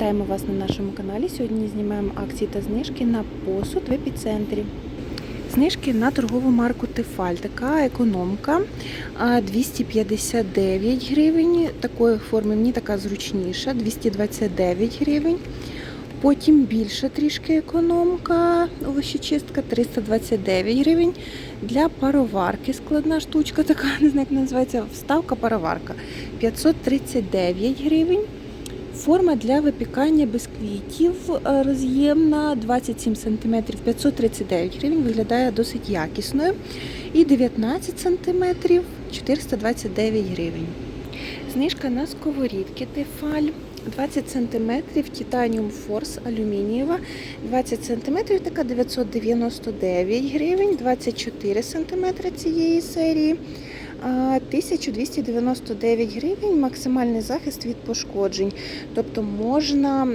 Вітаємо вас на нашому каналі. Сьогодні знімаємо акції та знижки на посуд в епіцентрі. Знижки на торгову марку Тефаль. Така економка 259 гривень. Такої форми мені така зручніша, 229 гривень. Потім більша трішки економка, овощечистка 329 гривень. Для пароварки складна штучка, така не знаю, як називається, вставка пароварка 539 гривень. Форма для випікання бисквітів е, роз'ємна 27 см 539 гривень, виглядає досить якісною. І 19 см 429 гривень. Знижка на сковорідки Тефаль 20 см Titanium Force алюмінієва, 20 см така 999 гривень, 24 см цієї серії. А, 1299 гривень максимальний захист від пошкоджень. Тобто можна,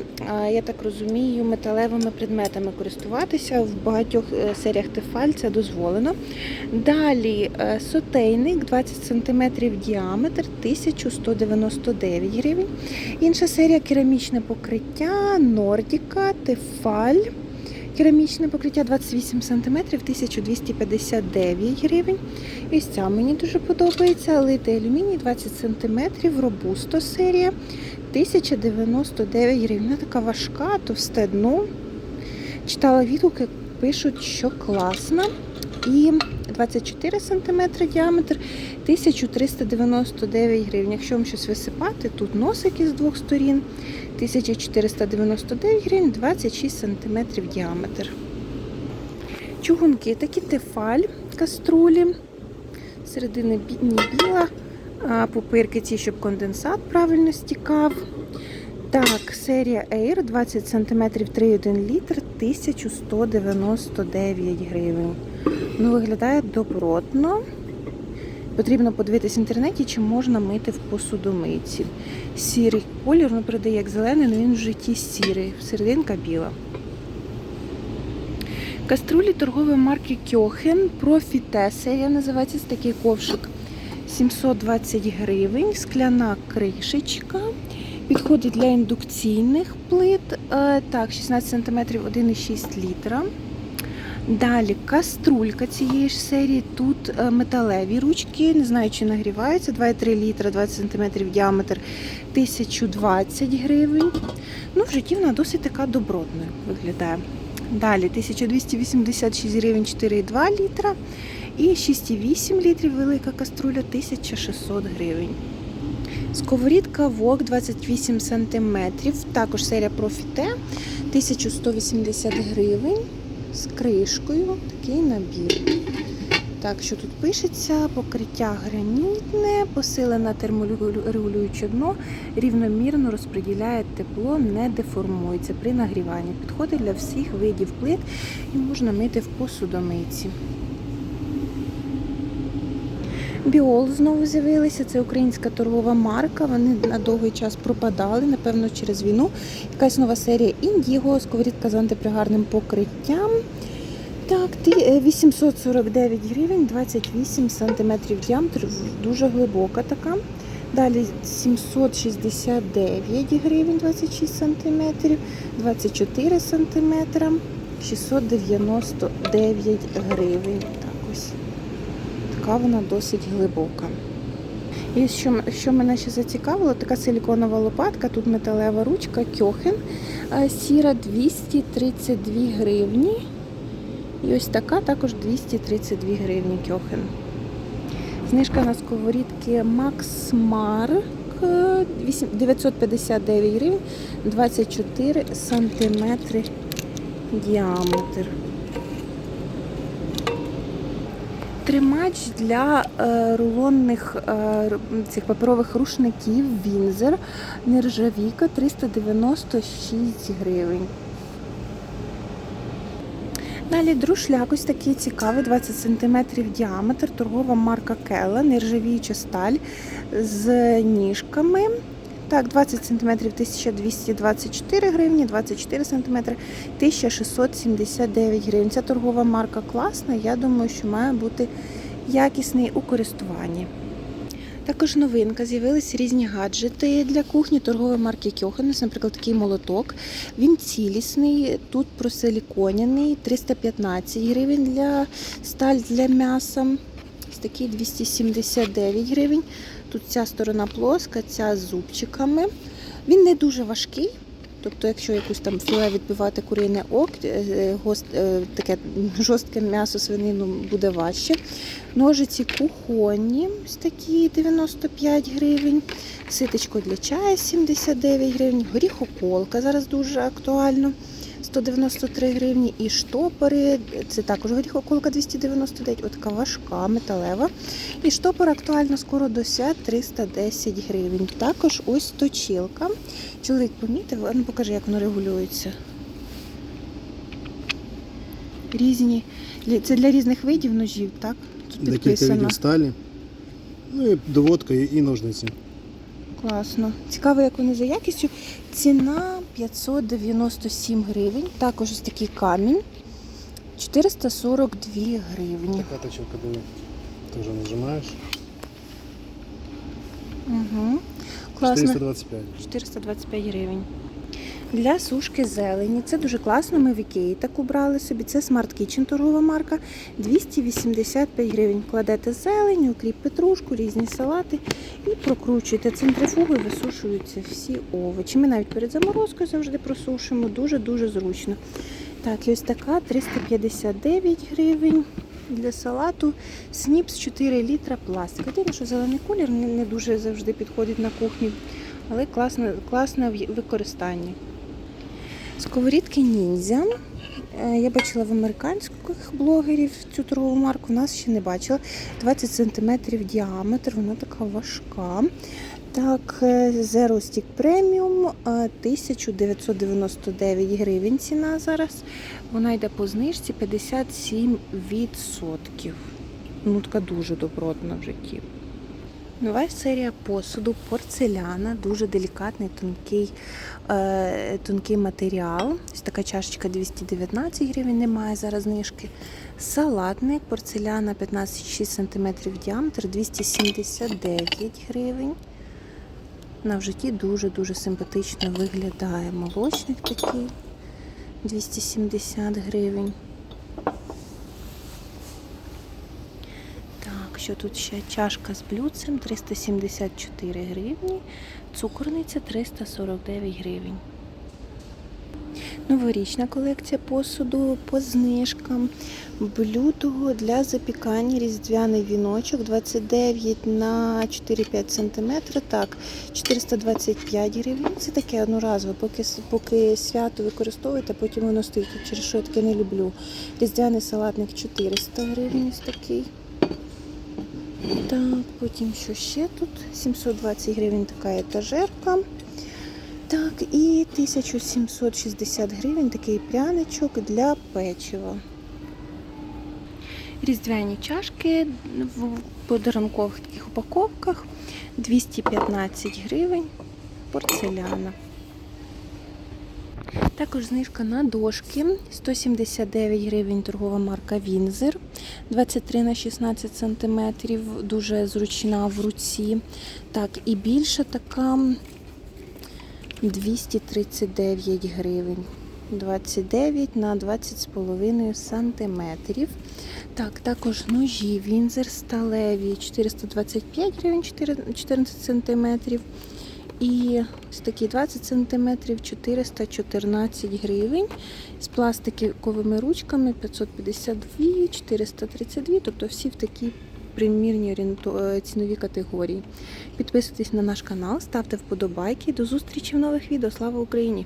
я так розумію, металевими предметами користуватися. В багатьох е, серіях Тефаль це дозволено. Далі е, сотейник 20 см діаметр 1199 гривень. Інша серія керамічне покриття Нордіка, Тефаль. Керамічне покриття 28 см 1259 гривень. І ця мені дуже подобається. Литий алюміній 20 см, робусто серія 1099 гривень. Вона така важка, товсте дно. Читала відгуки, пишуть, що класна. І 24 см діаметр 1399 гривень. Якщо вам щось висипати, тут носик із двох сторін 1499 гривень, 26 см діаметр. Чугунки такі тефаль каструлі. Середини бі- біла, пупирки ці, щоб конденсат правильно стікав. Так, серія Air 20 см 3,1 літр 1199 гривень. Ну, виглядає добротно. Потрібно подивитись в інтернеті, чи можна мити в посудомийці. Сірий колір, ну передає як зелений, але він в житті сірий, серединка біла. Каструлі торгової марки Кьохен Профіте серія називається такий ковшик 720 гривень, скляна кришечка. Підходить для індукційних плит. Е, Так, 16 см 1,6 літра. Далі каструлька цієї ж серії. Тут е, металеві ручки, не знаю, чи нагріваються. 2,3 літра, 20 см діаметр 1020 гривень. Ну, в житті вона досить така добротною виглядає. Далі 1286 гривень 4,2 літра. І 6,8 літрів велика каструля 1600 гривень. Сковорідка Вок 28 см. Також серія Профіте 1180 гривень з кришкою. Такий набір. Так, що тут пишеться? Покриття гранітне, посилене терморегулююче дно, рівномірно розподіляє тепло, не деформується при нагріванні. Підходить для всіх видів плит і можна мити в посудомийці. Біол знову з'явилися. Це українська торгова марка. Вони на довгий час пропадали, напевно, через війну. Якась нова серія Індіго, сковорідка з антипригарним покриттям. Так, е, 849 гривень, 28 сантиметрів діаметр, дуже глибока така. Далі 769 гривень, 26 сантиметрів, 24 сантиметра, 699 гривень. Так ось. Така вона досить глибока. І що, що мене ще зацікавило, така силіконова лопатка, тут металева ручка, кьохен, е, сіра 232 гривні. І ось така також 232 гривні кьохен. Знижка на сковорідки Max Mark е, 8 959 гривень, 24 сантиметри діаметр. Тримач для е, рулонних е, цих паперових рушників Вінзер нержавійка 396 гривень. Далі друшляк ось такий цікавий, 20 см діаметр, торгова марка Кела, нержавіюча сталь з ніжками. Так, 20 см 1224 гривні, 24 см 1679 гривень. Ця торгова марка класна. Я думаю, що має бути якісний у користуванні. Також новинка, з'явилися різні гаджети для кухні торгової марки Кьоханес, наприклад, такий молоток. Він цілісний, тут просиліконяний, 315 гривень для сталь для м'яса. Ось такий 279 гривень. Тут ця сторона плоска, ця з зубчиками. Він не дуже важкий. Тобто, якщо якусь там філе відбивати курине ок, е, е, гост, е, таке жорстке м'ясо свинину буде важче. Ножиці кухонні, ось такі 95 гривень. Ситочко для чаю 79 гривень. Горіхоколка зараз дуже актуально. 193 гривні. І штопори, це також горіхоколка 299, отака важка, металева. І штопор актуально скоро до свят 310 гривень. Також ось точилка. Чоловік помітив, ну покажи, як воно регулюється. Різні. Це для різних видів ножів, так? Тут Декілька видів сталі. Ну і доводка і ножниці. Класно. Цікаво, як вони за якістю. Ціна 597 гривень. Також ось такий камінь. 442 гривні. Така точилка диви. Теж нажимаєш. Угу. Класно. 425. 425 гривень. Для сушки зелені. Це дуже класно. Ми в Ікеї таку брали собі. Це Smart Kitchen торгова марка. 285 гривень. Кладете зелень, укріп петрушку, різні салати і прокручуєте центрифугою, висушуються всі овочі. Ми навіть перед заморозкою завжди просушуємо. Дуже-дуже зручно. Так, і ось така 359 гривень. Для салату сніпс 4 літра пластик. Єдине, що зелений колір не, дуже завжди підходить на кухню, але класне, класне в використанні. Сковорідки ніндзя. Е, Я бачила в американських блогерів цю торгову марку, у нас ще не бачила. 20 см діаметр, вона така важка. Так, е, Zero Stick Premium е, 1999 гривень ціна зараз. Вона йде по знижці 57%. Ну, така дуже добротна в житті. Нова серія посуду, порцеляна, дуже делікатний, тонкий, е, тонкий матеріал. Ось така чашечка 219 гривень, немає зараз знижки. Салатник, порцеляна 15,6 см діаметр, 279 гривень. На в житті дуже-дуже симпатично виглядає. Молочник такий 270 гривень. Так, що тут ще чашка з блюдцем 374 гривні, цукорниця 349 гривень. Новорічна колекція посуду по знижкам. Блюдо для запікання різдвяний віночок 29 на 4-5 см. Так, 425 гривень. Це таке одноразове, поки, поки свято використовуєте, потім воно стоїть. Через що я таке не люблю. Різдвяний салатник 400 гривень ось такий. Так, потім що ще тут? 720 гривень така етажерка. Так, і 1760 гривень такий пряничок для печива. Різдвяні чашки в подарункових таких упаковках 215 гривень порцеляна. Також знижка на дошки 179 гривень торгова марка Вінзер 23 на 16 см, дуже зручна в руці. Так, і більша така 239 гривень. 29 на 20,5 сантиметрів. Так, також ножі Вінзер сталеві 425 гривень 14 сантиметрів. І ось такі 20 сантиметрів 414 гривень. З пластиковими ручками 552, 432, тобто всі в такій примірній орієнту- е, ціновій категорії. Підписуйтесь на наш канал, ставте вподобайки. До зустрічі в нових відео. Слава Україні!